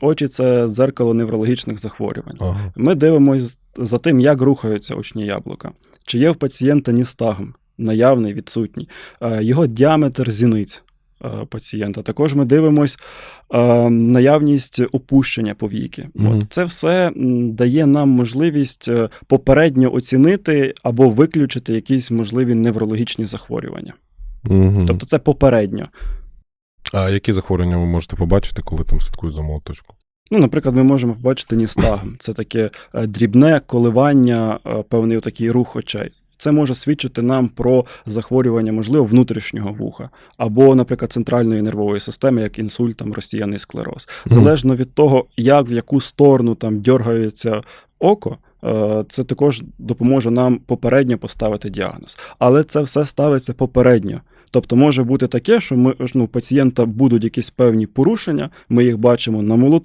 Очі це дзеркало неврологічних захворювань. Ага. Ми дивимося за тим, як рухаються очні яблука. Чи є в пацієнта ністагм, наявний, відсутній, Е, його діаметр зіниць е, пацієнта. Також ми дивимось е, наявність опущення повіки. Мгм. От це все дає нам можливість попередньо оцінити або виключити якісь можливі неврологічні захворювання. Угу. Тобто це попередньо. А які захворювання ви можете побачити, коли там слідкують за молоточком? Ну, наприклад, ми можемо побачити ністагм. Це таке е, дрібне коливання, е, певний такий рух очей. Це може свідчити нам про захворювання, можливо, внутрішнього вуха, або, наприклад, центральної нервової системи, як інсульт, там, розсіяний склероз. Залежно від того, як в яку сторону там дергається око, е, це також допоможе нам попередньо поставити діагноз. Але це все ставиться попередньо. Тобто може бути таке, що ми ну, пацієнта будуть якісь певні порушення, ми їх бачимо на молотку.